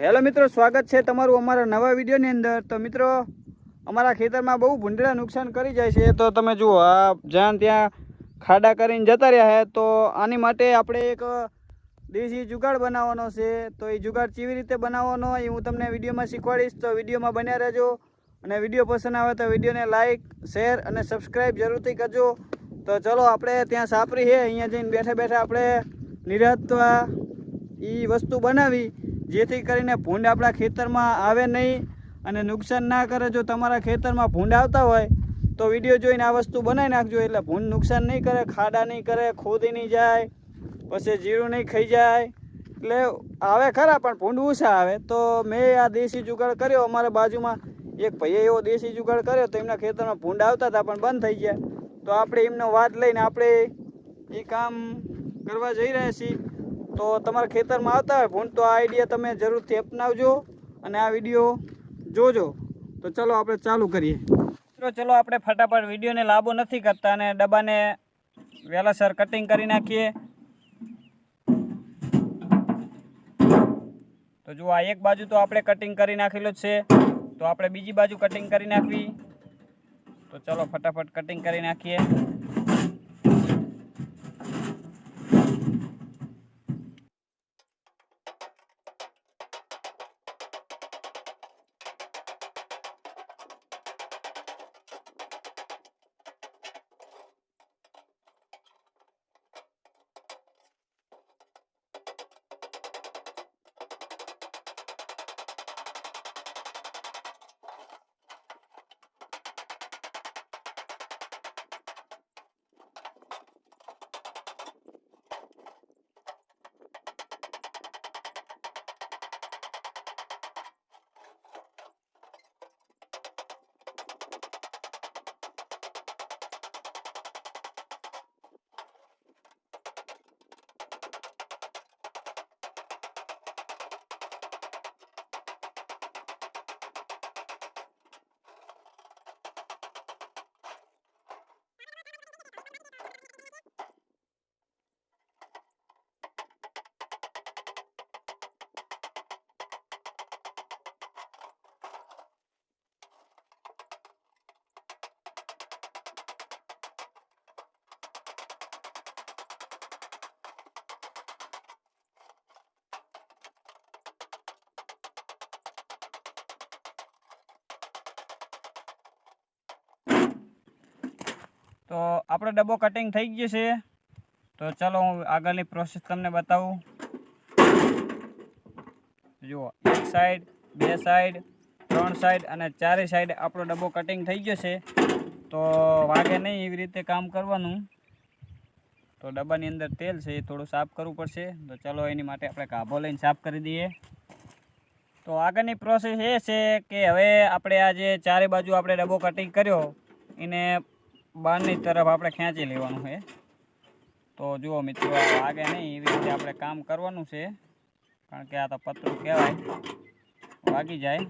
Hello મિત્રો, સ્વાગત છે તમારું અમારા નવા વિડીયોની અંદર. તો મિત્રો, અમારા ખેતરમાં બહુ ભૂંડળા નુકસાન કરી જાય છે. તો તમે જુઓ, આ જ્યાં ત્યાં ખાડા કરીને જતા રહ્યા છે, તો આની માટે આપણે એક દેશી જુગાડ બનાવવાનો છે. તો એ જુગાડ કેવી રીતે બનાવવાનો એ હું તમને વિડીયોમાં શીખવાડીશ. તો વિડીયોમાં બન્યા રહેજો. અને વીડિયો પસંદ આવે તો વિડીયોને લાઇક શેર અને સબસ્ક્રાઈબ જરૂરથી કરજો. તો ચલો, આપણે ત્યાં સાપરી છે. અહીંયા જઈને બેઠા બેઠા આપણે નિરાત એ વસ્તુ બનાવી. જેથી કરીને ભૂંડ આપણા ખેતરમાં આવે નહીં અને નુકસાન ના કરે. જો તમારા ખેતરમાં ભૂંડ આવતા હોય, તો વીડિયો જોઈને આ વસ્તુ બનાવી નાખજો. એટલે ભૂંડ નુકસાન નહીં કરે, ખાડા નહીં કરે, ખોદી નહીં જાય, પછી જીરું નહીં ખાઈ જાય. એટલે આવે ખરા, પણ ભૂંડ ઓછા આવે. તો મેં આ દેશી જુગાડ કર્યો. અમારા બાજુમાં એક ભાઈએ એવો દેશી જુગાડ કર્યો તો એમના ખેતરમાં ભૂંડ આવતા હતા, પણ બંધ થઈ ગયા. તો આપણે એમનો વાત લઈને આપણે એ કામ કરવા જઈ રહ્યા છીએ. તો તમારા ખેતરમાં આવતા હોય ભૂંડ તો આ આઈડિયા તમે જરૂરથી અપનાવજો અને આ વીડિયો જોજો. તો ચલો આપણે ચાલુ કરીએ. મિત્રો, ચલો આપણે ફટાફટ વિડીયોને લાંબો નથી કરતા અને ડબ્બાને વહેલાસર કટિંગ કરી નાખીએ. તો જુઓ, આ એક બાજુ તો આપણે કટિંગ કરી નાખેલો છે. તો આપણે બીજી બાજુ કટિંગ કરી નાખવી. તો ચલો ફટાફટ કટિંગ કરી નાખીએ. આપણો ડબ્બો કટિંગ થઈ ગયો છે. તો ચલો હું આગળની પ્રોસેસ તમને બતાવું. જુઓ, એક સાઈડ બે સાઈડ ત્રણ સાઈડ અને ચારે સાઈડ આપણો ડબ્બો કટિંગ થઈ ગયો છે. તો વાગે નહીં એવી રીતે કામ કરવાનું. તો ડબ્બાની અંદર તેલ છે એ થોડું સાફ કરવું પડશે. તો ચલો એની માટે આપણે કાભો લઈને સાફ કરી દઈએ. તો આગળની પ્રોસેસ એ છે કે હવે આપણે આ જે ચારે બાજુ આપણે ડબ્બો કટિંગ કર્યો, એને બહારની તરફ આપણે ખેંચી લેવાનું છે. તો જુઓ મિત્રો વાગે નહીં, એવી રીતે આપણે કામ કરવાનું છે. કારણ કે આ તો પતરું કહેવાય. વાગી જાય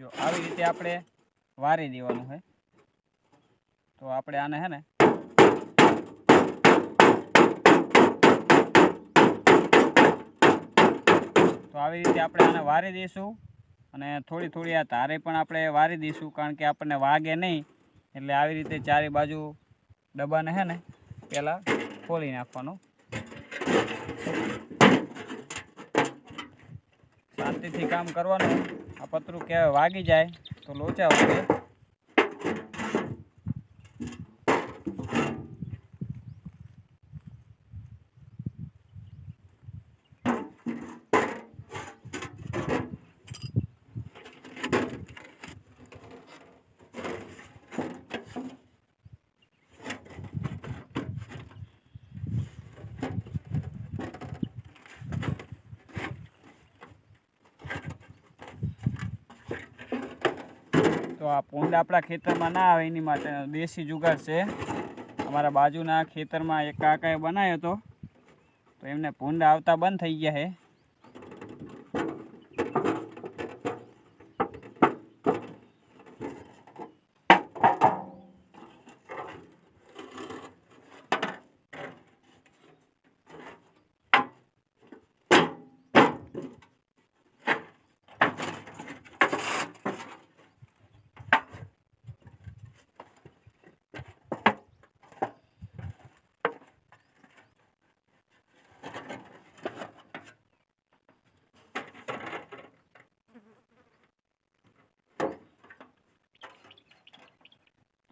જો આવી રીતે આપણે વારી દેવાનું છે તો આપણે આને હે ને તો આવી રીતે આપણે આને વારી દઈશું અને થોડી થોડી આ તારે પણ આપણે વારી દઈશું કારણ કે આપણને વાગે નહીં. એટલે આવી રીતે ચારે બાજુ ડબ્બાને હે ને પહેલાં ખોલી નાખવાનું. શાંતિથી કામ કરવાનું. આ પતરું કહેવાય વાગી જાય તો લોચા વાગે આ આપણા ખેતરમાં ના આવે એની માટે દેશી જુગાડ છે. અમારા બાજુના ખેતરમાં એક કાકાએ બનાવ્યો હતો. તો એમને ભૂંડ આવતા બંધ થઈ ગયા છે.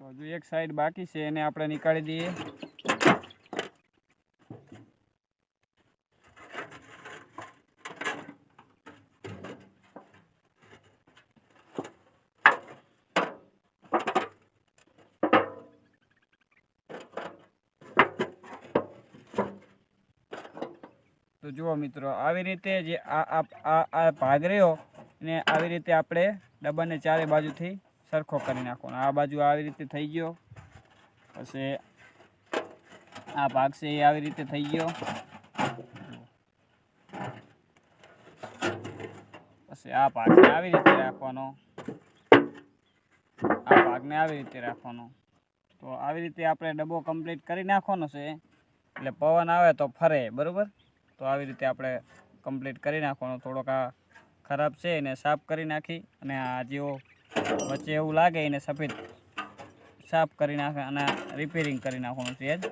હજુ એક સાઈડ બાકી છે, એને આપણે નીકાળી દઈએ. તો જુઓ મિત્રો, આવી રીતે જે આ આ ભાગ રહ્યો, ને આવી રીતે આપણે ડબ્બાને ચારે બાજુથી સરખો કરી નાખવાનો. આ બાજુ આવી રીતે થઈ ગયો. પછી આ ભાગ છે એ આવી રીતે થઈ ગયો. પછી આ ભાગને આવી રીતે રાખવાનો. આ ભાગને આવી રીતે રાખવાનો. તો આવી રીતે આપણે ડબ્બો કમ્પ્લીટ કરી નાખવાનો છે. એટલે પવન આવે તો ફરે, બરાબર? તો આવી રીતે આપણે કમ્પ્લીટ કરી નાખવાનો. થોડોક આ ખરાબ છે એને સાફ કરી નાખી અને આ જેવો વચ્ચે એવું લાગે એને સફેદ સાફ કરી નાખે અને રિપેરિંગ કરી નાખવાનું છે જ.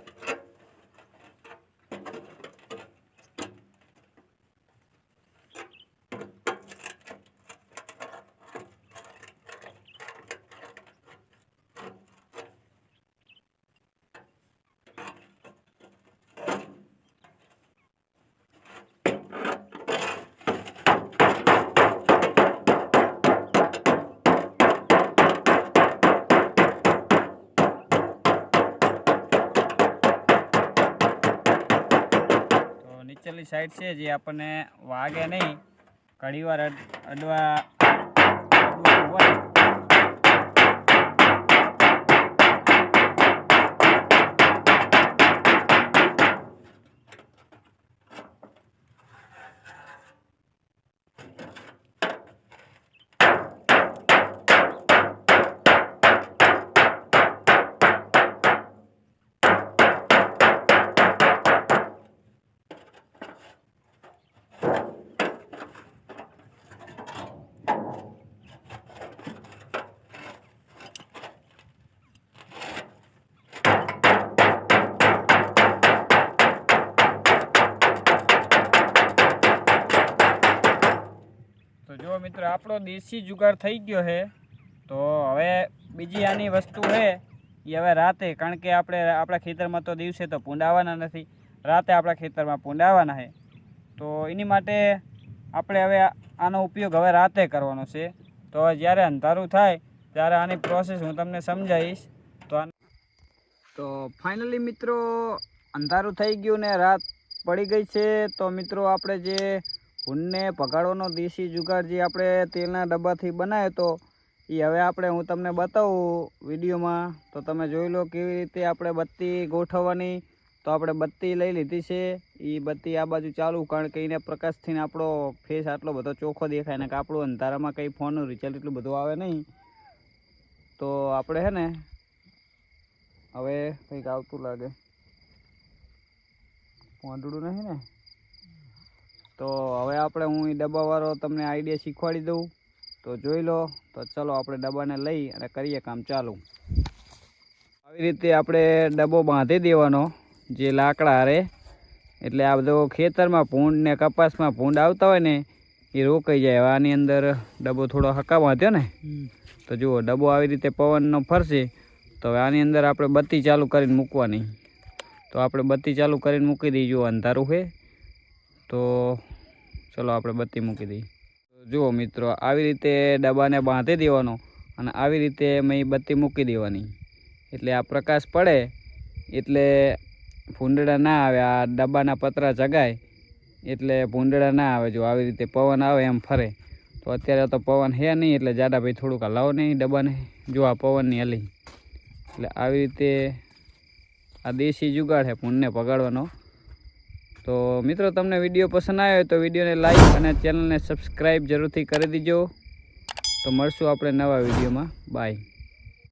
નીચેની સાઈડ છે જે આપણને વાગે નહીં. ઘણીવાર અડ અડવા હોય આપણો દેશી જુગાડ થઈ ગયો છે, તો હવે બીજી આની વસ્તુ છે એ હવે રાતે, કારણ કે આપણે, આપણા ખેતરમાં તો દિવસે તો પૂંડાવાના નથી, રાતે આપણા ખેતરમાં પૂંડાવાના છે. તો એની માટે આપણે હવે આનો ઉપયોગ હવે રાતે કરવાનો છે. તો જ્યારે અંધારું થાય, ત્યારે આની પ્રોસેસ હું તમને સમજાવીશ. તો તો ફાઇનલી મિત્રો, અંધારું થઈ ગયું ને રાત પડી ગઈ છે, તો મિત્રો આપણે જે ભૂનને પગાડવાનો દેશી જુગાડ જે આપણે તેલના ડબ્બાથી બનાવ્યો તો એ હવે આપણે હું તમને બતાવું વિડીયોમાં. તો તમે જોઈ લો કેવી રીતે આપણે બત્તી ગોઠવવાની. તો આપણે બત્તી લઈ લીધી છે. એ બત્તી આ બાજુ ચાલુ, કારણ કે એને પ્રકાશથી આપણો ફેસ આટલો બધો ચોખ્ખો દેખાય ને કે આપણું અંધારામાં કંઈ ફોનનું રિઝલ્ટ એટલું બધું આવે નહીં. તો આપણે હે ને, હવે કંઈક આવતું લાગે. પાંદડું નહીં ને? તો હવે આપણે હું એ ડબ્બાવાળો તમને આઈડિયા શીખવાડી દઉં. તો જોઈ લો તો ચલો આપણે ડબ્બાને લઈ અને કરીએ કામ ચાલુ. આવી રીતે આપણે ડબ્બો બાંધી દેવાનો જે લાકડા હારે. એટલે આ બધો ખેતરમાં ભૂંડ ને કપાસમાં ભૂંડ આવતા હોય ને એ રોકાઈ જાય. હવે આની અંદર ડબ્બો થોડો હકા બાંધ્યો ને તો જુઓ ડબ્બો આવી રીતે પવનનો ફરશે. તો હવે આની અંદર આપણે બત્તી ચાલુ કરીને મૂકવાની. તો આપણે બત્તી ચાલુ કરીને મૂકી દઈએ. જુઓ અંધારું છે. તો ચલો આપણે બત્તી મૂકી દઈએ. જુઓ મિત્રો, આવી રીતે ડબ્બાને બાંધી દેવાનો અને આવી રીતે મેં બત્તી મૂકી દેવાની. એટલે આ પ્રકાશ પડે એટલે ભૂંડડા ના આવે, આ ડબ્બાના પતરા જગાય એટલે ભૂંડડા ના આવે. જો આવી રીતે પવન આવે એમ ફરે. તો અત્યારે તો પવન હે નહીં, એટલે જાડા ભાઈ થોડુંક હલાવો નહીં ડબ્બાને. જો આ પવનની હલી. એટલે આવી રીતે આ દેશી જુગાડ છે ભૂંડને પગાડવાનો તો મિત્રો, તમને વીડિયો પસંદ આવ્યો હોય તો વિડીયોને લાઈક અને ચેનલને સબસ્ક્રાઈબ જરૂરથી કરી દીજો. તો મળશું આપણે નવા વિડીયોમાં. બાય